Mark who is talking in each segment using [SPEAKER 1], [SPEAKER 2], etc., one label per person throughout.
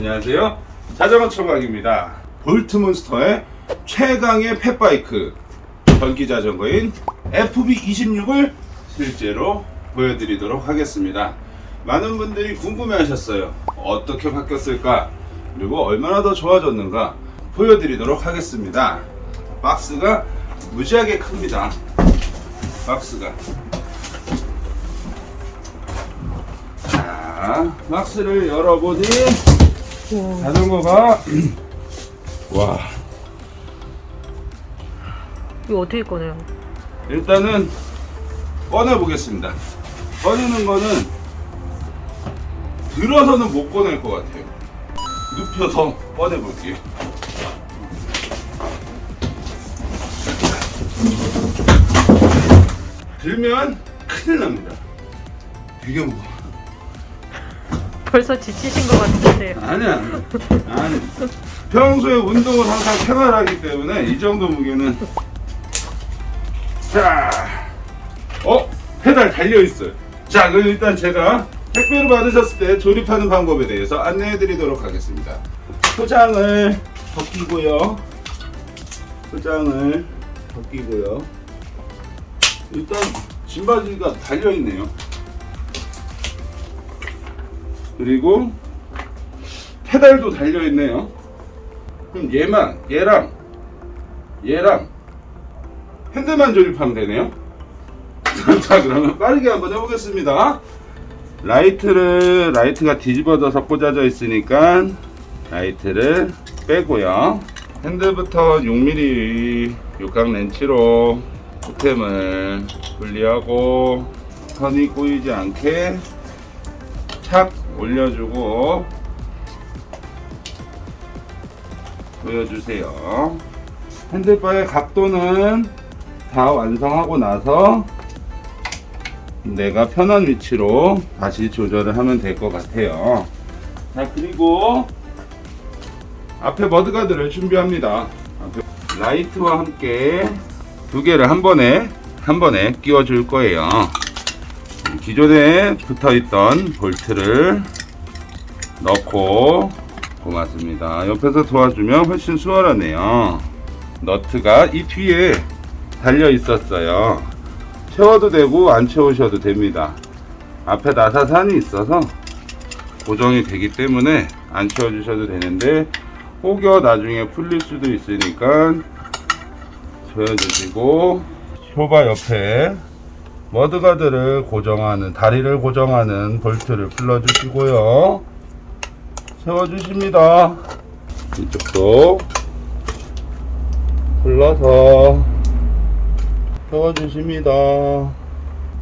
[SPEAKER 1] 안녕하세요. 자전거 총각입니다. 볼트몬스터의 최강의 펫바이크 전기 자전거인 FB26을 실제로 보여드리도록 하겠습니다. 많은 분들이 궁금해 하셨어요. 어떻게 바뀌었을까? 그리고 얼마나 더 좋아졌는가? 보여드리도록 하겠습니다. 박스가 무지하게 큽니다. 박스가. 자, 박스를 열어보니 자전거가 와
[SPEAKER 2] 이거 어떻게 꺼내요?
[SPEAKER 1] 일단은 꺼내 보겠습니다. 꺼내는 거는 들어서는 못 꺼낼 것 같아요. 눕혀서 꺼내 볼게요. 들면 큰일 납니다. 되게 무거워.
[SPEAKER 2] 벌써 지치신 것 같은데요.
[SPEAKER 1] 아니야. 아니. 평소에 운동을 항상 생활하기 때문에 이 정도 무게는 자, 어 페달 달려 있어요. 자, 그럼 일단 제가 택배를 받으셨을 때 조립하는 방법에 대해서 안내해 드리도록 하겠습니다. 포장을 벗기고요. 포장을 벗기고요. 일단 짐바지가 달려 있네요. 그리고 페달도 달려 있네요. 그럼 얘만 얘랑 얘랑 핸들만 조립하면 되네요. 자 그러면 빠르게 한번 해보겠습니다. 라이트를 라이트가 뒤집어져서 꽂아져 있으니까 라이트를 빼고요. 핸들부터 6mm 육각 렌치로 보탬을 분리하고 선이 꼬이지 않게 착 올려주고 보여주세요. 핸들바의 각도는 다 완성하고 나서 내가 편한 위치로 다시 조절을 하면 될 것 같아요. 자 그리고 앞에 머드가드를 준비합니다. 라이트와 함께 두 개를 한 번에 한 번에 끼워 줄 거예요. 기존에 붙어 있던 볼트를 넣고 고맙습니다. 옆에서 도와주면 훨씬 수월하네요. 너트가 이 뒤에 달려 있었어요. 채워도 되고 안 채우셔도 됩니다. 앞에 나사산이 있어서 고정이 되기 때문에 안 채워주셔도 되는데 혹여 나중에 풀릴 수도 있으니까 조여주시고 쇼바 옆에 머드가드를 고정하는 다리를 고정하는 볼트를 풀어주시고요. 세워주십니다. 이쪽도 풀러서 세워주십니다.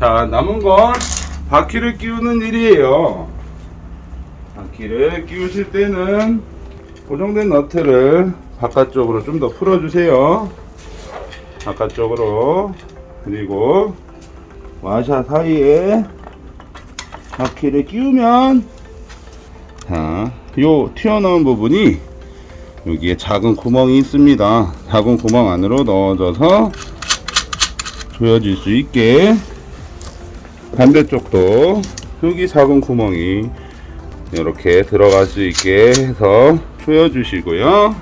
[SPEAKER 1] 자 남은 건 바퀴를 끼우는 일이에요. 바퀴를 끼우실 때는 고정된 너트를 바깥쪽으로 좀 더 풀어주세요. 바깥쪽으로 그리고 와샤 사이에 바퀴를 끼우면 자, 요 튀어나온 부분이 여기에 작은 구멍이 있습니다. 작은 구멍 안으로 넣어져서 조여질 수 있게 반대쪽도 여기 작은 구멍이 이렇게 들어갈 수 있게 해서 조여주시고요.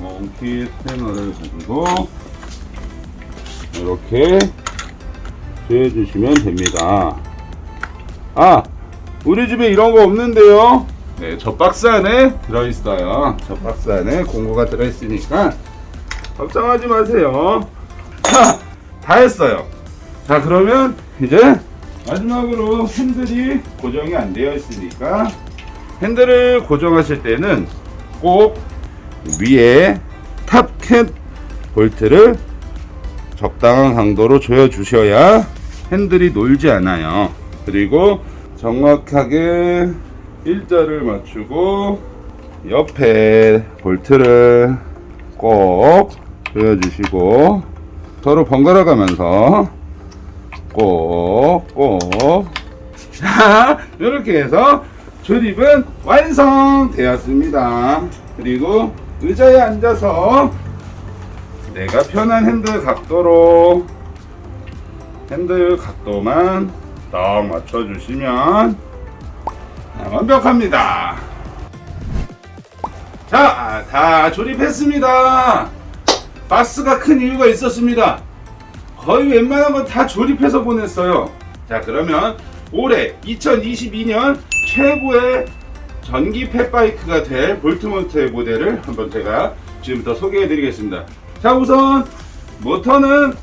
[SPEAKER 1] 몽키 스패너를 가지고 이렇게 조여주시면 됩니다. 아, 우리 집에 이런 거 없는데요. 네, 저 박스 안에 들어있어요. 저 박스 안에 공구가 들어있으니까 걱정하지 마세요. 자, 다 했어요. 자, 그러면 이제 마지막으로 핸들이 고정이 안 되어 있으니까 핸들을 고정하실 때는 꼭 위에 탑캣 볼트를 적당한 강도로 조여 주셔야 핸들이 놀지 않아요. 그리고 정확하게 일자를 맞추고 옆에 볼트를 꼭 조여 주시고 서로 번갈아 가면서 꼭꼭 자 이렇게 해서 조립은 완성되었습니다. 그리고 의자에 앉아서 내가 편한 핸들 각도로 핸들 각도만 딱 맞춰주시면 아, 완벽합니다. 자, 다 조립했습니다. 박스가 큰 이유가 있었습니다. 거의 웬만한 건 다 조립해서 보냈어요. 자, 그러면 올해 2022년 최고의 전기 펫바이크가 될 볼트몬트의 모델을 한번 제가 지금부터 소개해 드리겠습니다. 자, 우선 모터는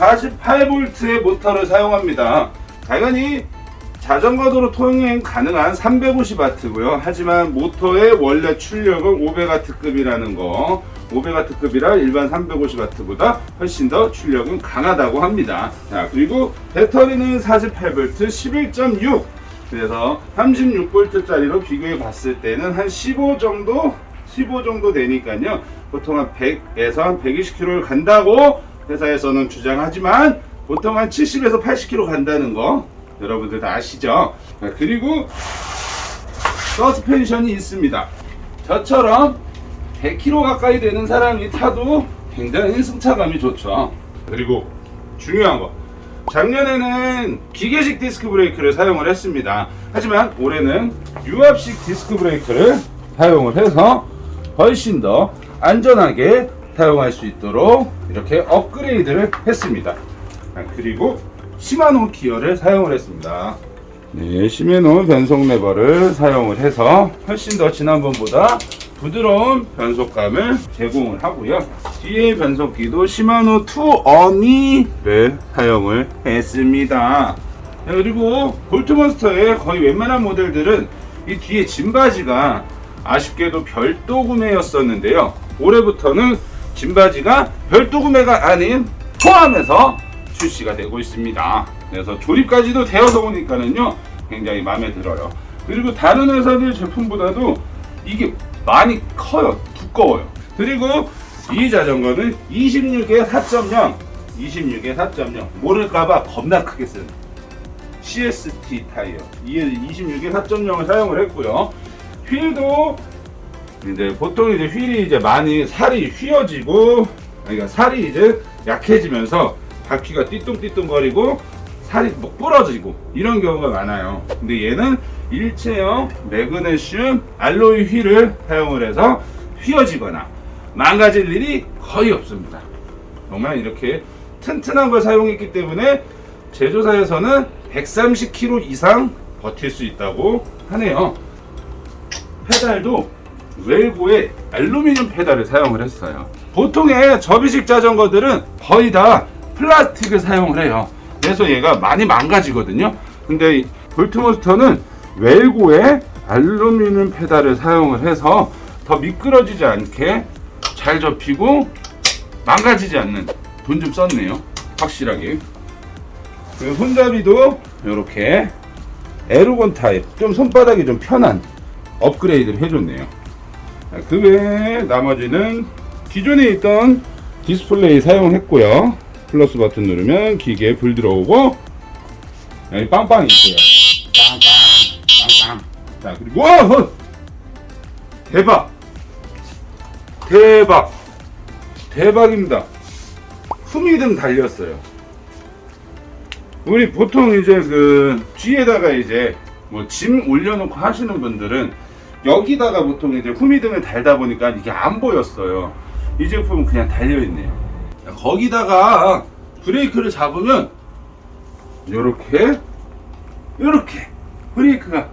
[SPEAKER 1] 48V의 모터를 사용합니다. 당연히 자전거 도로 통행 가능한 350W고요. 하지만 모터의 원래 출력은 500W급이라는 거. 500W급이라 일반 350W보다 훨씬 더 출력은 강하다고 합니다. 자, 그리고 배터리는 48V 11.6. 그래서 36V짜리로 비교해 봤을 때는 한 15 정도 15 정도 되니까요. 보통 한 100에서 한 120km를 간다고 회사에서는 주장하지만 보통 한 70에서 80km 간다는 거 여러분들 다 아시죠? 자, 그리고 서스펜션이 있습니다. 저처럼 100km 가까이 되는 사람이 타도 굉장히 승차감이 좋죠. 그리고 중요한 거. 작년에는 기계식 디스크 브레이크를 사용을 했습니다. 하지만 올해는 유압식 디스크 브레이크를 사용을 해서 훨씬 더 안전하게 사용할 수 있도록 이렇게 업그레이드를 했습니다. 아, 그리고 시마노 기어를 사용을 했습니다. 네, 시메노 변속 레버를 사용을 해서 훨씬 더 지난번보다 부드러운 변속감을 제공을 하고요. 뒤에 변속기도 시마노 2어니를 사용을 했습니다. 네, 그리고 볼트몬스터의 거의 웬만한 모델들은 이 뒤에 짐바지가 아쉽게도 별도 구매였었는데요. 올해부터는 짐바지가 별도 구매가 아닌 포함해서 출시가 되고 있습니다. 그래서 조립까지도 되어서 보니까는요 굉장히 마음에 들어요. 그리고 다른 회사들 제품보다도 이게 많이 커요, 두꺼워요. 그리고 이 자전거는 26에 4.0, 26에 4.0 모를까봐 겁나 크게 쓴 CST 타이어. 이에 26에 4.0을 사용을 했고요. 휠도 이제 보통 이제 휠이 이제 많이 살이 휘어지고 그러니까 살이 이제 약해지면서 바퀴가 띠뚱띠뚱거리고 살이 뭐 부러지고 이런 경우가 많아요. 근데 얘는 일체형 매그네슘 알로이 휠을 사용을 해서 휘어지거나 망가질 일이 거의 없습니다. 정말 이렇게 튼튼한 걸 사용했기 때문에 제조사에서는 130km 이상 버틸 수 있다고 하네요. 페달도 웰고의 알루미늄 페달을 사용을 했어요. 보통의 접이식 자전거들은 거의 다 플라스틱을 사용을 해요. 그래서 얘가 많이 망가지거든요. 근데 이 볼트몬스터는 웰고의 알루미늄 페달을 사용을 해서 더 미끄러지지 않게 잘 접히고 망가지지 않는 돈 좀 썼네요. 확실하게. 그리고 손잡이도 이렇게 에르곤 타입 좀 손바닥이 좀 편한 업그레이드를 해줬네요. 그 외에 나머지는 기존에 있던 디스플레이 사용했고요. 플러스 버튼 누르면 기계에 불 들어오고 여기 빵빵 있고요. 빵빵 빵빵. 자 그리고 와, 어! 대박 대박 대박입니다. 후미등 달렸어요. 우리 보통 이제 그 뒤에다가 이제 뭐 짐 올려놓고 하시는 분들은 여기다가 보통 이제 후미등을 달다 보니까 이게 안 보였어요. 이 제품은 그냥 달려 있네요. 거기다가 브레이크를 잡으면 요렇게 요렇게 브레이크가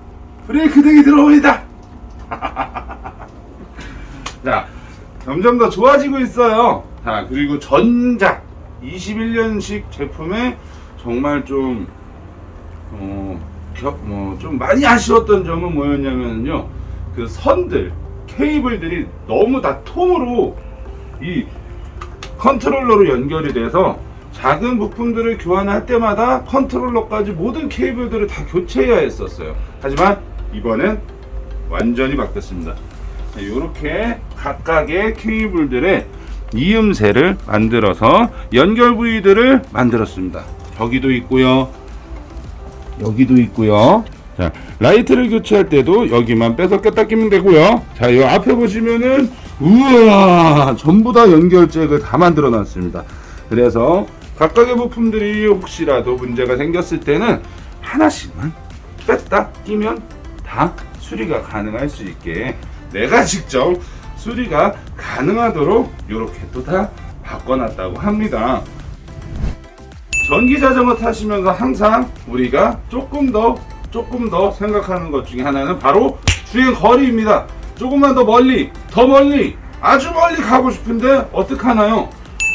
[SPEAKER 1] 브레이크 등이 들어옵니다. 자, 점점 더 좋아지고 있어요. 자, 그리고 전작 21년식 제품에 정말 좀 어, 뭐좀 많이 아쉬웠던 점은 뭐였냐면요. 그 선들, 케이블들이 너무 다 통으로 이 컨트롤러로 연결이 돼서 작은 부품들을 교환할 때마다 컨트롤러까지 모든 케이블들을 다 교체해야 했었어요. 하지만 이번엔 완전히 바뀌었습니다. 이렇게 각각의 케이블들의 이음새를 만들어서 연결 부위들을 만들었습니다. 저기도 있고요. 여기도 있고요. 자, 라이트를 교체할 때도 여기만 빼서 꼈다 끼면 되고요. 자, 이 앞에 보시면은 우와, 전부 다 연결잭을 다 만들어 놨습니다. 그래서 각각의 부품들이 혹시라도 문제가 생겼을 때는 하나씩만 뺐다 끼면 다 수리가 가능할 수 있게 내가 직접 수리가 가능하도록 이렇게 또 다 바꿔놨다고 합니다. 전기 자전거 타시면서 항상 우리가 조금 더 조금 더 생각하는 것 중에 하나는 바로 주행 거리입니다. 조금만 더 멀리, 더 멀리, 아주 멀리 가고 싶은데 어떻게 하나요?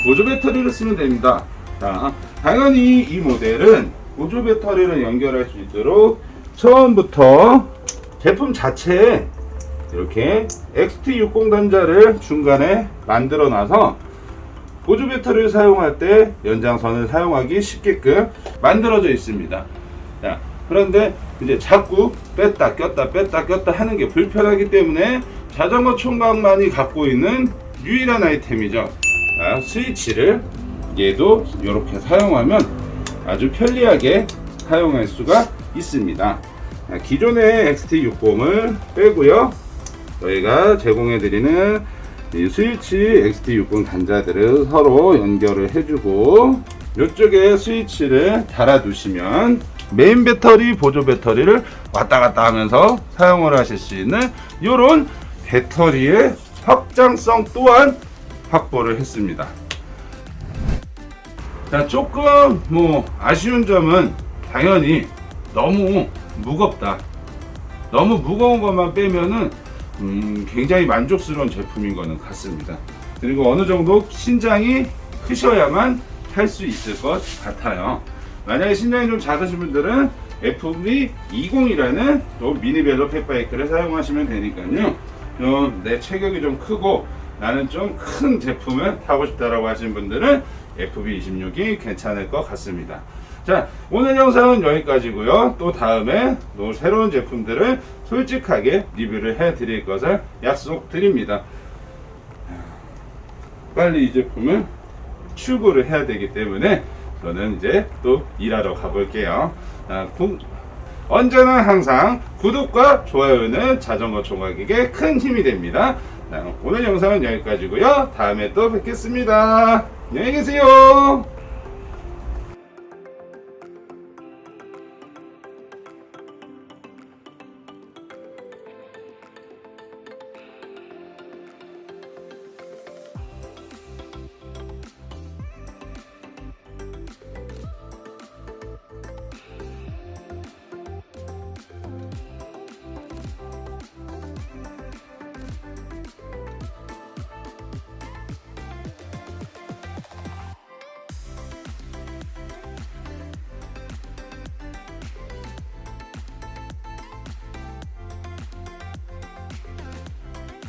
[SPEAKER 1] 보조 배터리를 쓰면 됩니다. 자, 당연히 이 모델은 보조 배터리를 연결할 수 있도록 처음부터 제품 자체에 이렇게 XT60 단자를 중간에 만들어 놔서 보조 배터리를 사용할 때 연장선을 사용하기 쉽게끔 만들어져 있습니다. 자, 그런데 이제 자꾸 뺐다 꼈다 뺐다 꼈다 하는 게 불편하기 때문에 자전거 총각만이 갖고 있는 유일한 아이템이죠. 자, 스위치를 얘도 이렇게 사용하면 아주 편리하게 사용할 수가 있습니다. 자, 기존의 XT60을 빼고요. 저희가 제공해드리는 이 스위치 XT60 단자들을 서로 연결을 해주고 이쪽에 스위치를 달아두시면 메인 배터리, 보조 배터리를 왔다 갔다 하면서 사용을 하실 수 있는 이런 배터리의 확장성 또한 확보를 했습니다. 자, 조금 뭐 아쉬운 점은 당연히 너무 무겁다. 너무 무거운 것만 빼면은 음, 굉장히 만족스러운 제품인 거는 같습니다. 그리고 어느 정도 신장이 크셔야만 탈 수 있을 것 같아요. 만약에 신장이 좀 작으신 분들은 FV20이라는 또 미니 벨로 펫 바이크를 사용하시면 되니까요. 좀 내 체격이 좀 크고 나는 좀 큰 제품을 타고 싶다라고 하시는 분들은 FV26이 괜찮을 것 같습니다. 자, 오늘 영상은 여기까지고요. 또 다음에 또 새로운 제품들을 솔직하게 리뷰를 해 드릴 것을 약속드립니다. 빨리 이 제품을 출고를 해야 되기 때문에 저는 이제 또 일하러 가볼게요. 아, 구- 언제나 항상 구독과 좋아요는 자전거 총각에게 큰 힘이 됩니다. 자, 오늘 영상은 여기까지고요. 다음에 또 뵙겠습니다. 안녕히 계세요.